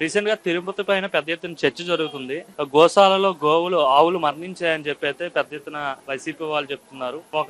రీసెంట్గా తిరుపతి పైన పెద్ద ఎత్తున చర్చ జరుగుతుంది. గోశాలలో గోవులు ఆవులు మరణించాయని చెప్పి అయితే పెద్ద ఎత్తున వైసీపీ వాళ్ళు చెప్తున్నారు. ఒక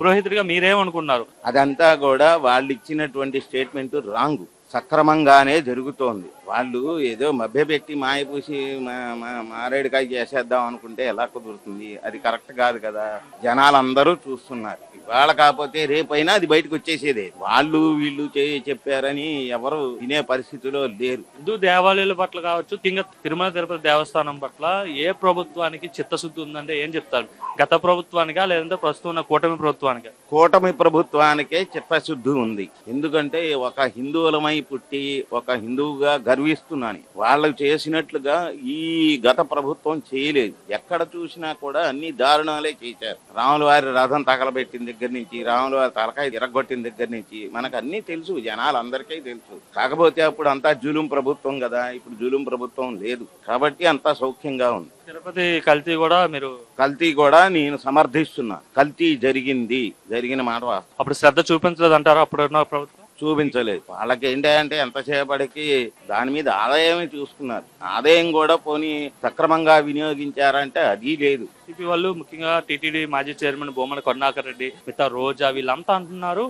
పురోహితుడిగా మీరేమనుకున్నారు? అదంతా కూడా వాళ్ళు ఇచ్చినటువంటి స్టేట్మెంట్ రాంగ్. సక్రమంగానే జరుగుతోంది. వాళ్ళు ఏదో మభ్యపెట్టి మాయపూసి మా- మా- మారేడుకాయ చేసేద్దాం అనుకుంటే ఎలా కుదురుతుంది? అది కరెక్ట్ కాదు కదా. జనాలందరూ చూస్తున్నారు. ఇవాళ కాకపోతే రేపైనా అది బయటకు వచ్చేసేదే. వాళ్ళు వీళ్ళు చెప్పారని ఎవరు వినే పరిస్థితిలో లేరు. హిందూ దేవాలయాల పట్ల కావచ్చు ఇంకా తిరుమల తిరుపతి దేవస్థానం పట్ల ఏ ప్రభుత్వానికి చిత్తశుద్ధి ఉందంటే ఏం చెప్తారు? గత ప్రభుత్వానికా లేదంటే ప్రస్తుతం ఉన్న కూటమి ప్రభుత్వానికా? కూటమి ప్రభుత్వానికే చిత్తశుద్ధి ఉంది. ఎందుకంటే ఒక హిందువులమై పుట్టి ఒక హిందువుగా గర్విస్తున్నాను. వాళ్ళు చేసినట్లుగా ఈ గత ప్రభుత్వం చేయలేదు. ఎక్కడ చూసినా కూడా అన్ని దారుణాలే చేశారు. రాముల వారి రథం తగలబెట్టిన దగ్గర నుంచి రాముల వారి తలకాయ తిరగొట్టిన దగ్గర నుంచి మనకు అన్ని తెలుసు జనాలందరికీ తెలుసు. కాకపోతే అప్పుడు అంతా జులుం ప్రభుత్వం కదా ఇప్పుడు జులుం ప్రభుత్వం లేదు. కాబట్టి అంతా సౌఖ్యంగా ఉంది. తిరుపతి కల్తీ కూడా మీరు కల్తీ కూడా నేను సమర్థిస్తున్నా. కల్తీ జరిగింది. జరిగిన మాట. అప్పుడు శ్రద్ధ చూపించలేదు అంటారా అప్పుడు ప్రభుత్వం? చూపించలేదు. వాళ్ళకి ఏంటంటే ఎంతసేపటికి దాని మీద ఆదాయమే చూసుకున్నారు. ఆదాయం కూడా పోనీ సక్రమంగా వినియోగించారంటే అది లేదు. టీపీ వాళ్ళు ముఖ్యంగా టీటీడీ మాజీ చైర్మన్ బొమ్మన కరుణాకర్ రెడ్డి మిగతా రోజా వీళ్ళంతా అంటున్నారు.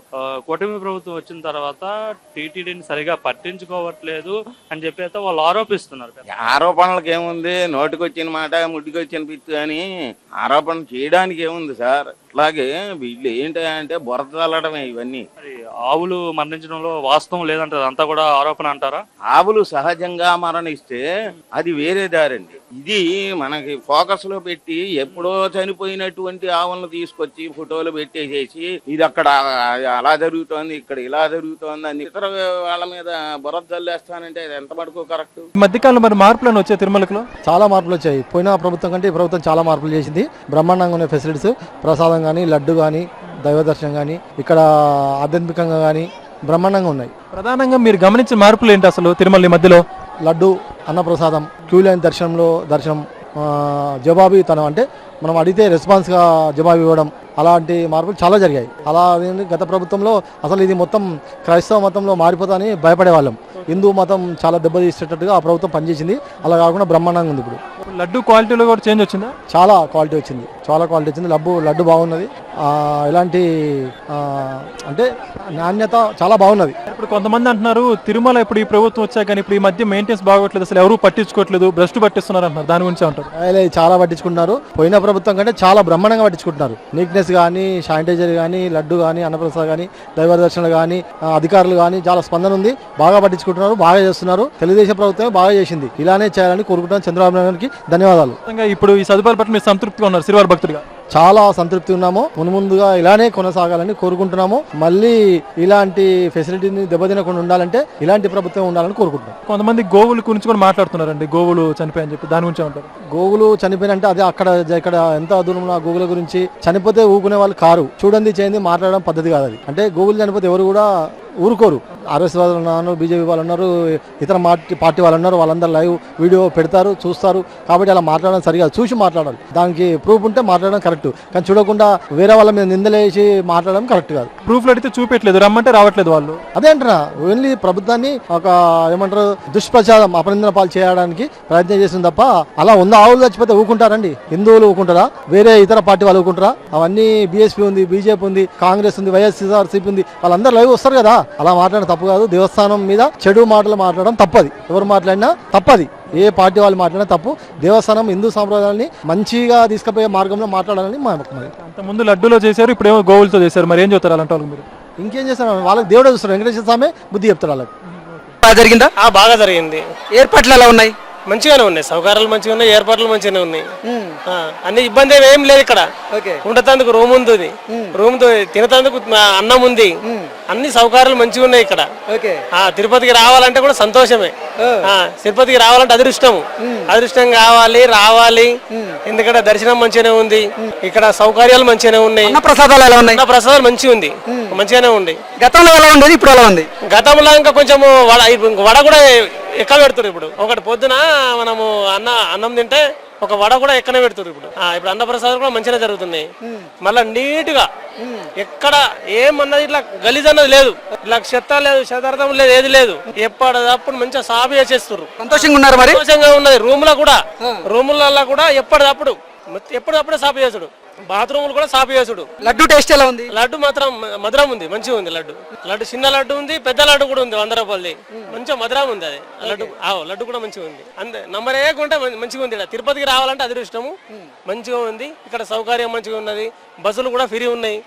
కూటమి ప్రభుత్వం వచ్చిన తర్వాత టీటీడీని సరిగా పట్టించుకోవట్లేదు అని చెప్పి అయితే వాళ్ళు ఆరోపిస్తున్నారు. ఆరోపణలకు ఏముంది? నోటికొచ్చిన మాట ముడ్డికొచ్చిన పిత్తు అని ఆరోపణ చేయడానికి ఏముంది సార్? అట్లాగే వీళ్ళు ఏంటంటే బురద చల్లడమే ఇవన్నీ. మరి ఆవులు మరణించడంలో వాస్తవం లేదంటారు అంతా కూడా ఆరోపణ అంటారా? ఆవులు సహజంగా మరణిస్తే అది వేరే దారండి. ఇది మనకి ఫోకస్లో పెట్టి ఎప్పుడో చనిపోయినటువంటి ఆవులను తీసుకొచ్చి ఫోటోలు పెట్టేసేసి ఇది అక్కడ అలా జరుగుతోంది ఇక్కడ ఇలా జరుగుతోంది అని ఇతర వాళ్ళ మీద బురద జల్లేస్తానంటే అది ఎంత మటుకు కరెక్ట్ మధ్యకాలంలో మరి మార్పులను వచ్చాయి తిరుమలలో చాలా మార్పులు వచ్చాయి. పోయిన ప్రభుత్వం కంటే ఈ ప్రభుత్వం చాలా మార్పులు చేసింది. బ్రహ్మాండంగా ఉన్నాయి ఫెసిలిటీస్ ప్రసాదం కానీ లడ్డు కానీ దైవ దర్శనం కానీ ఇక్కడ ఆధ్యాత్మికంగా కానీ బ్రహ్మాండంగా ఉన్నాయి. ప్రధానంగా మీరు గమనించిన మార్పులు ఏంటి అసలు తిరుమల మధ్యలో? లడ్డు అన్నప్రసాదం క్యూ లైన్ దర్శనంలో దర్శనం జవాబు జవాబీతనం అంటే మనం అడిగితే రెస్పాన్స్గా జవాబు ఇవ్వడం అలాంటి మార్పులు చాలా జరిగాయి. అలా గత ప్రభుత్వంలో అసలు ఇది మొత్తం క్రైస్తవ మతంలో మారిపోతాని భయపడేవాళ్ళం. హిందూ మతం చాలా దెబ్బతీసేటట్టుగా ఆ ప్రభుత్వం పనిచేసింది. అలా కాకుండా బ్రహ్మాండంగా ఉంది ఇప్పుడు. లడ్డు క్వాలిటీలో కూడా చేంజ్ వచ్చిందా? చాలా క్వాలిటీ వచ్చింది. చాలా క్వాలిటీ వచ్చింది. లడ్డు లడ్డు బాగున్నది. ఆ, అంటే నాణ్యత చాలా బాగున్నది. ఇప్పుడు కొంతమంది అంటున్నారు తిరుమల ఇప్పుడు ఈ ప్రభుత్వం వచ్చాక కానీ ఇప్పుడు ఈ మధ్య మెయింటెన్స్ బాగోట్లేదు. అసలు ఎవరు పట్టించుకోవట్లేదు భ్రష్టు పట్టిస్తున్నారు అంటున్నారు. దాని గురించి అంటారు చాలా పట్టించుకుంటున్నారు. పోయిన ప్రభుత్వం కంటే చాలా బ్రహ్మాండంగా పట్టించుకుంటున్నారు. నీట్నెస్ కానీ శానిటైజర్ కానీ లడ్డు కానీ అన్నప్రసాద్ కానీ దైవ దర్శనలు కానీ అధికారులు కానీ చాలా స్పందన ఉంది. బాగా పట్టించుకుంటున్నారు బాగా చేస్తున్నారు. తెలుగుదేశం ప్రభుత్వం బాగా చేసింది. ఇలానే చేయాలని కోరుకుంటున్నాను. చంద్రబాబు నాయుడు గారికి ధన్యవాదాలు. ఇప్పుడు ఈ సదుపాయాల పట్ల మీరు సంతృప్తిగా ఉన్నారు శ్రీవారి భక్తుడిగా. చాలా సంతృప్తి ఉన్నాము. మున్ముందుగా ఇలానే కొనసాగాలని కోరుకుంటున్నాము. మళ్ళీ ఇలాంటి ఫెసిలిటీని దెబ్బతినకుండా ఉండాలంటే ఇలాంటి ప్రభుత్వం ఉండాలని కోరుకుంటున్నాం. కొంతమంది గోవుల గురించి కూడా మాట్లాడుతున్నారండి. గోవులు చనిపోయాయని చెప్పి దాని గురించి అంటారు గోగులు చనిపోయినంటే అదే అక్కడ ఇక్కడ ఎంత దూరంలో ఆ గోగుల గురించి చనిపోతే ఊకునే వాళ్ళు కారు. చూడండి చేయండి మాట్లాడడం పద్ధతి కాదు అది. అంటే గూగుల్ చనిపోతే ఎవరు కూడా ఊరుకోరు. ఆర్ఎస్ వాళ్ళు ఉన్నారు బీజేపీ వాళ్ళు ఉన్నారు ఇతర పార్టీ వాళ్ళు ఉన్నారు వాళ్ళందరూ లైవ్ వీడియో పెడతారు చూస్తారు. కాబట్టి అలా మాట్లాడడం సరిగా చూసి మాట్లాడాలి. దానికి ప్రూఫ్ ఉంటే మాట్లాడడం కరెక్ట్. కానీ చూడకుండా వేరే వాళ్ళ మీద నిందలేసి మాట్లాడడం కరెక్ట్ కాదు. ప్రూఫ్లు అడిగితే చూపెట్టలేదు రమ్మంటే రావట్లేదు వాళ్ళు. అదే అంటున్నా. ఓన్లీ ప్రభుత్వాన్ని ఒక ఏమంటారు దుష్ప్రచారం అపనిందన పాలు చేయడానికి ప్రయత్నం చేసింది తప్ప అలా వంద ఆవులు చచ్చిపోతే ఊకుంటారండి. హిందువులు ఊకుంటారా? వేరే ఇతర పార్టీ వాళ్ళు ఊకుంటారా? అవన్నీ బీఎస్పీ ఉంది బీజేపీ ఉంది కాంగ్రెస్ ఉంది వైఎస్ఆర్సీపీ ఉంది. వాళ్ళందరూ లైవ్ వస్తారు కదా. అలా మాట్లాడడం తప్పు కాదు. దేవస్థానం మీద చెడు మాటలు మాట్లాడడం తప్పది. ఎవరు మాట్లాడినా తప్పది. ఏ పార్టీ వాళ్ళు మాట్లాడినా తప్పు. దేవస్థానం హిందూ సాంప్రదాయాన్ని మంచిగా తీసుకుపోయే మార్గంలో మాట్లాడాలని మా ముందు లడ్డూలో చేశారు ఇప్పుడేమో గోవులతో చేశారు. మరి ఏం చెప్తారు అలాంటి వాళ్ళకి మీరు ఇంకేం చేస్తారు? వాళ్ళకి దేవుడే చూస్తారు వెంకటేశ్వర స్వామి బుద్ధి చెప్తారు వాళ్ళకి. బాగా జరిగిందా? ఆ బాగా జరిగింది. ఏర్పాట్లు ఎలా ఉన్నాయి? మంచిగానే ఉన్నాయి. సౌకర్యాలు మంచిగా ఉన్నాయి ఏర్పాట్లు మంచిగానే ఉన్నాయి. ఆ, అన్ని ఇబ్బంది ఏం లేదు ఇక్కడ. ఓకే. ఉండటానికి రూమ్ ఉంది రూమ్తో తినటానికి అన్నం ఉంది. అన్ని సౌకర్యాలు మంచిగా ఉన్నాయి ఇక్కడ. ఓకే. ఆ తిరుపతికి రావాలంటే కూడా సంతోషమే. ఆ తిరుపతికి రావాలంటే అదృష్టం అదృష్టం కావాలి రావాలి. ఎందుకంటే దర్శనం మంచిగానే ఉంది. ఇక్కడ సౌకర్యాలు మంచిగానే ఉన్నాయి. అన్న ప్రసాదాలు ఎలా ఉన్నాయి? అన్న ప్రసాదం మంచిగా ఉంది. మంచిగానే ఉంది. గతంలో ఎలా ఉండేది ఇప్పుడు ఎలా ఉంది? గతంలో ఇంకా కొంచెం వడ వడ కూడా ఎక్కువ పెడుతున్నారు ఇప్పుడు? ఒకటి పొద్దున మనము అన్న అన్నం తింటే ఒక వడ కూడా ఎక్కనే పెడుతున్నారు ఇప్పుడు. ఇప్పుడు అన్నప్రసాదం కూడా మంచిగా జరుగుతున్నాయి. మళ్ళీ నీట్గా ఎక్కడ ఏమన్నది ఇట్లా గలీజ్ అన్నది లేదు. ఇట్లా చెత్త లేదు శతార్థం లేదు ఏది లేదు. ఎప్పటిదప్పుడు మంచిగా సాఫ్ చేసేస్తారు సంతోషంగా ఉన్నారు మరి? సంతోషంగా ఉన్నది. రూమ్లో కూడా రూములలో కూడా ఎప్పటిదప్పుడు ఎప్పటిదప్పుడే సాఫ్ చేసుడు బాత్రూములు కూడా సాఫ్ చేసుడు. లడ్డు టేస్ట్ ఎలా ఉంది? లడ్డు మాత్రం మధురం ఉంది మంచిగా ఉంది లడ్డు. లడ్డు చిన్న లడ్డు ఉంది పెద్ద లడ్డు కూడా ఉంది వంద రూపాయలది. మంచిగా మధురం ఉంది అది. లడ్డు ఆ లడ్డు కూడా మంచిగా ఉంది. అంతే నంబర్ ఏ కొంటే మంచిగా ఉంది. తిరుపతికి రావాలంటే అదృష్టము. మంచిగా ఉంది ఇక్కడ సౌకర్యం మంచిగా ఉన్నది. బస్సులు కూడా ఫ్రీ ఉన్నాయి.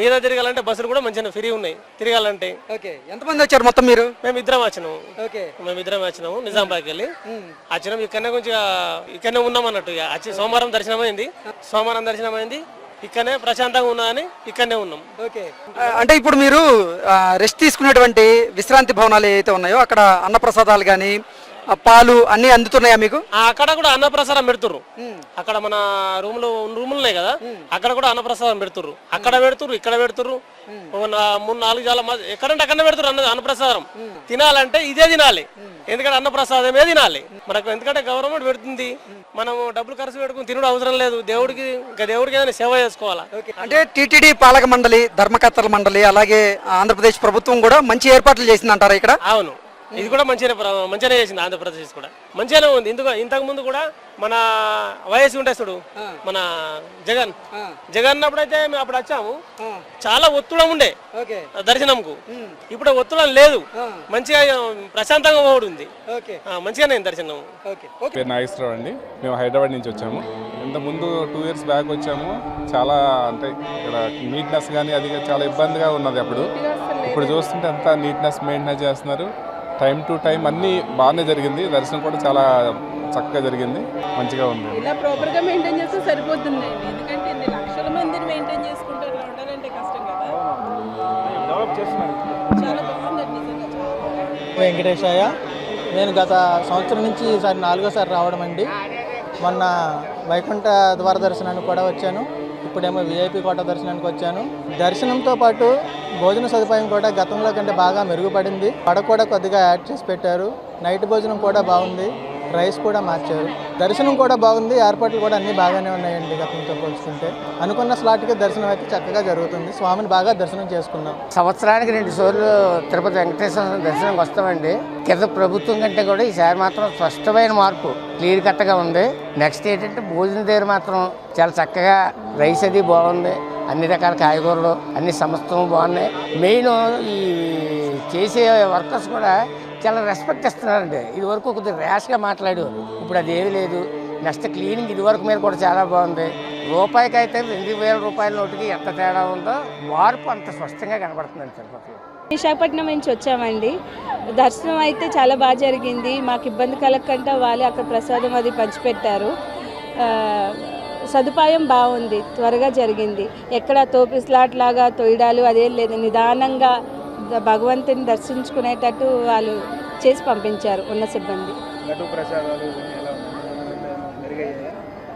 మీద తిరగాలంటే బస్సులు కూడా మంచిగా ఫ్రీ ఉన్నాయి. తిరగాలంటే. ఓకే. ఎంతమంది వచ్చారు మొత్తం మీరు? మేము ఇద్దరం వచ్చినాము. మేము ఇద్దరం వచ్చినాము నిజామాబాద్కి వెళ్ళి. వచ్చినాం ఇక్కడనే కొంచెం ఇక్కడనే ఉన్నాం అన్నట్టు వచ్చి సోమవారం దర్శనం అయింది సోమవారం దర్శనం అయింది ఇక్కడనే ప్రశాంతంగా ఉన్నదని ఇక్కడనే ఉన్నాం. ఓకే. అంటే ఇప్పుడు మీరు రెస్ట్ తీసుకునేటువంటి విశ్రాంతి భవనాలు ఏవైతే ఉన్నాయో అక్కడ అన్నప్రసాదాలు కానీ పాలు అన్నీ అందుతున్నాయా మీకు? అక్కడ కూడా అన్నప్రసాదం పెడుతుర్రు. అక్కడ మన రూమ్లో రూములు ఉన్నాయి కదా? అక్కడ కూడా అన్నప్రసాదం పెడుతుర్రు. అక్కడ పెడుతుర్రు ఇక్కడ పెడుతుర్రు. మూడు నాలుగు జాల మధ్య- ఎక్కడంటే అక్కడ పెడుతుర్రు అన్న అన్నప్రసాదం. తినాలంటే ఇదే తినాలి. ఎందుకంటే అన్నప్రసాదమే తినాలి. మనకు ఎందుకంటే గవర్నమెంట్ పెడుతుంది. మనం డబ్బులు ఖర్చు పెట్టుకుని తినడం అవసరం లేదు. దేవుడికి ఇంకా దేవుడికి ఏదైనా సేవ చేసుకోవాలా? అంటే టీటీడీ పాలక మండలి ధర్మకర్తల మండలి అలాగే ఆంధ్రప్రదేశ్ ప్రభుత్వం కూడా మంచి ఏర్పాట్లు చేసిందంటారా ఇక్కడ? అవును. ఇది కూడా మంచిగానే ప్ర- మంచిగానే చేసింది ఆంధ్రప్రదేశ్ కూడా. మంచిగానే ఉంది. ఎందుకు ఇంతకు ముందు కూడా మన వయసు ఉంటాయి చూడు మన జగన్. జగన్ అప్పుడైతే మేము అప్పుడు వచ్చాము. చాలా ఒత్తుడం ఉండే ఓకే. దర్శనంకు. ఇప్పుడు ఒత్తుడం లేదు. మంచిగా ప్రశాంతంగా పోవడం ఉంది. మంచిగానే దర్శనం. ఓకే. పేరు నాగేశ్వరరావు అండి. మేము హైదరాబాద్ నుంచి వచ్చాము. ఇంత ముందు టూ ఇయర్స్ బ్యాక్ వచ్చాము. చాలా అంటే ఇక్కడ నీట్నెస్ కానీ అది చాలా ఇబ్బందిగా ఉన్నది అప్పుడు. ఇప్పుడు చూస్తుంటే అంతా నీట్నెస్ మెయింటైన్ చేస్తున్నారు. టైం టు టైం అన్నీ బాగానే జరిగింది. దర్శనం కూడా చాలా చక్కగా జరిగింది. మంచిగా ఉంది. ఇలా ప్రాపర్గా మెయింటైన్ చేస్తే సరిపోతుందండి. ఎందుకంటే ఇన్ని లక్షల మందిని మెయింటైన్ చేసుకుంటూ అట్లా ఉండాలంటే కష్టం కదా. చాలా. వెంకటేశయ్య నేను గత సంవత్సరం నుంచి ఈసారి నాలుగోసారి రావడం అండి. మొన్న వైకుంఠ ద్వార దర్శనానికి కూడా వచ్చాను. ఇప్పుడేమో విఐపి కోట దర్శనానికి వచ్చాను. దర్శనంతో పాటు భోజన సదుపాయం కూడా గతంలో కంటే బాగా మెరుగుపడింది. పడ కూడా కొద్దిగా యాడ్ చేసి పెట్టారు. నైట్ భోజనం కూడా బాగుంది. రైస్ కూడా మార్చారు. దర్శనం కూడా బాగుంది. ఏర్పాట్లు కూడా అన్నీ బాగానే ఉన్నాయండి గతంతో పోల్చుకుంటే. అనుకున్న స్లాట్కి దర్శనం అయితే చక్కగా జరుగుతుంది. స్వామిని బాగా దర్శనం చేసుకున్నాం. సంవత్సరానికి రెండు సార్లు తిరుపతి వెంకటేశ్వర దర్శనం దర్శనంకి వస్తామండి. కింద ప్రభుత్వం కంటే కూడా ఈసారి మాత్రం స్పష్టమైన మార్పు క్లియర్ కట్గా ఉంది. నెక్స్ట్ ఏంటంటే భోజనం దగ్గర మాత్రం చాలా చక్కగా రైస్ అది బాగుంది. అన్ని రకాల కాయగూరలు అన్ని సమస్తం బాగున్నాయి. మెయిన్ ఈ చేసే వర్కర్స్ కూడా చాలా రెస్పెక్ట్ ఇస్తున్నారండి. ఇది వరకు కొద్దిగా ర్యాష్గా మాట్లాడు. ఇప్పుడు అది ఏమీ లేదు. నెక్స్ట్ క్లీనింగ్ ఇది వరకు మీద కూడా చాలా బాగుంది. రూపాయికి అయితే రెండు వేల రూపాయల నోటికి ఎంత తేడా ఉందో మార్పు అంత స్పష్టంగా కనబడుతుందండి తిరుపతిలో. విశాఖపట్నం నుంచి వచ్చామండి. దర్శనం అయితే చాలా బాగా జరిగింది. మాకు ఇబ్బంది కలగకుండా వాళ్ళే అక్కడ ప్రసాదం అది పంచిపెట్టారు. సదుపాయం బాగుంది త్వరగా జరిగింది. ఎక్కడ తోపిస్లాట్ లాగా తొయ్యడాలు అదేం లేదు. నిదానంగా భగవంతుని దర్శించుకునేటట్టు వాళ్ళు చేసి పంపించారు ఉన్న సిబ్బంది.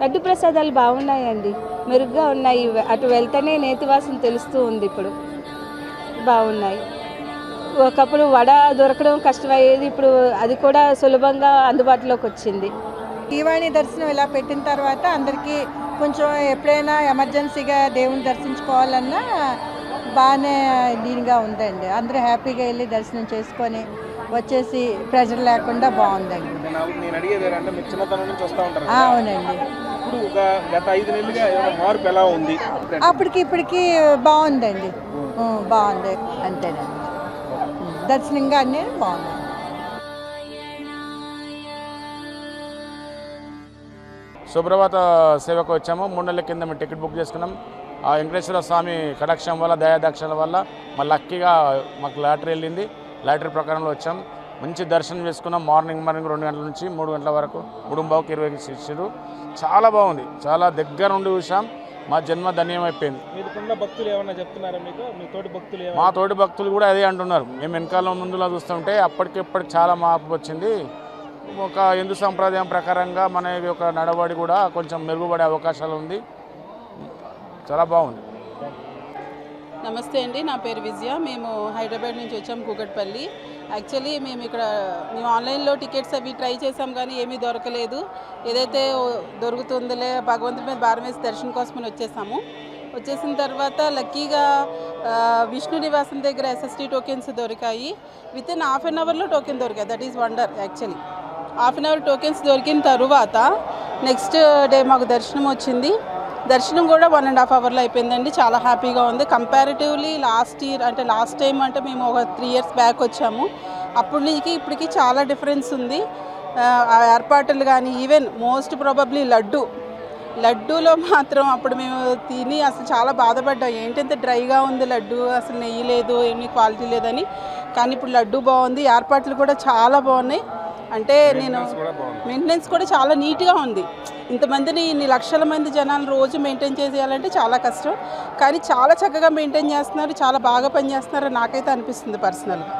లడ్డు ప్రసాదాలు బాగున్నాయండి. మెరుగ్గా ఉన్నాయి. అటు వెళ్తేనే నేతివాసన తెలుస్తూ ఉంది ఇప్పుడు. బాగున్నాయి. ఒకప్పుడు వడ దొరకడం కష్టమయ్యేది. ఇప్పుడు అది కూడా సులభంగా అందుబాటులోకి వచ్చింది. శ్రీవాణి దర్శనం ఇలా పెట్టిన తర్వాత అందరికీ కొంచెం ఎప్పుడైనా ఎమర్జెన్సీగా దేవుని దర్శించుకోవాలన్నా బాగానే దీనిగా ఉందండి. అందరూ హ్యాపీగా వెళ్ళి దర్శనం చేసుకొని వచ్చేసి ప్రెజర్ లేకుండా బాగుందండి. నేను అడిగేది ఏంటంటే మీరు చిన్నతనం నుంచి వస్తూ ఉంటారు ఆ, అవునండి. ఇప్పుడు ఒక గత ఐదు నెలలుగా ఏమైనా మార్పు ఎలా ఉంది? అప్పటికి ఇప్పటికి బాగుందండి. బాగుంది అంతేనండి. దర్శనంగా అన్నీ బాగుంది శుభ్రవాత సేవకు వచ్చాము. మూడు నెలల కింద మేము టికెట్ బుక్ చేసుకున్నాం. ఆ వెంకటేశ్వర స్వామి కటాక్షం వల్ల దయాదాక్షల వల్ల మా లక్కీగా మాకు లాటరీ వెళ్ళింది. లాటరీ ప్రకారంలో వచ్చాం. మంచి దర్శనం చేసుకున్నాం. మార్నింగ్ మార్నింగ్ రెండు గంటల నుంచి మూడు గంటల వరకు మూడుంబావుకి ఇరవై ఇచ్చారు. చాలా బాగుంది. చాలా దగ్గర నుండి చూసాం. మా జన్మ ధన్యమైపోయింది. భక్తులు ఏమన్నా చెప్తున్నారా మీకు? మీ తోటి భక్తులు మా తోటి భక్తులు కూడా అదే అంటున్నారు. మేము వెనకాల ముందులా చూస్తుంటే అప్పటికిప్పటికి చాలా మార్పు వచ్చింది. ఒక హిందూ సంప్రదాయం ప్రకారంగా మన యొక్క నడవడి కూడా కొంచెం మెరుగుపడే అవకాశాలు ఉంది. చాలా బాగుంది. నమస్తే అండి నా పేరు విజయ. మేము హైదరాబాద్ నుంచి వచ్చాం కూకట్పల్లి. యాక్చువల్లీ మేము ఇక్కడ మేము ఆన్లైన్లో టికెట్స్ అవి ట్రై చేసాం కానీ ఏమీ దొరకలేదు. ఏదైతే దొరుకుతుందిలే భగవంతుడి మీద భారం వేసి దర్శనం కోసమని వచ్చేసాము. వచ్చేసిన తర్వాత లక్కీగా విష్ణు నివాసం దగ్గర ఎస్ఎస్టీ టోకెన్స్ దొరికాయి. విత్ ఇన్ హాఫ్ అన్ అవర్లో టోకెన్ దొరికాయి. That is wonder actually half an hour tokens దొరికిన తరువాత నెక్స్ట్ డే మాకు దర్శనం వచ్చింది. దర్శనం కూడా వన్ అండ్ హాఫ్ అవర్లో అయిపోయిందండి. చాలా హ్యాపీగా ఉంది. కంపారిటివ్లీ లాస్ట్ ఇయర్ అంటే లాస్ట్ టైం అంటే మేము ఒక త్రీ ఇయర్స్ బ్యాక్ వచ్చాము. అప్పటి నుంచి ఇప్పటికి చాలా డిఫరెన్స్ ఉంది. ఆ, ఏర్పాట్లు కానీ ఈవెన్ మోస్ట్ ప్రాబబ్లీ లడ్డు. లడ్డూలో మాత్రం అప్పుడు మేము తిని అసలు చాలా బాధపడ్డాం. ఏంటంత డ్రైగా ఉంది లడ్డు? అసలు నెయ్యి లేదు ఏమీ క్వాలిటీ లేదని. కానీ ఇప్పుడు లడ్డు బాగుంది. ఏర్పాట్లు కూడా చాలా బాగున్నాయి. అంటే నేను మెయింటెనెన్స్ కూడా చాలా నీట్గా ఉంది. ఇంతమందిని ఇన్ని లక్షల మంది జనాలు రోజు మెయింటైన్ చేసేయాలంటే చాలా కష్టం. కానీ చాలా చక్కగా మెయింటైన్ చేస్తున్నారు చాలా బాగా పనిచేస్తున్నారు నాకైతే అనిపిస్తుంది పర్సనల్గా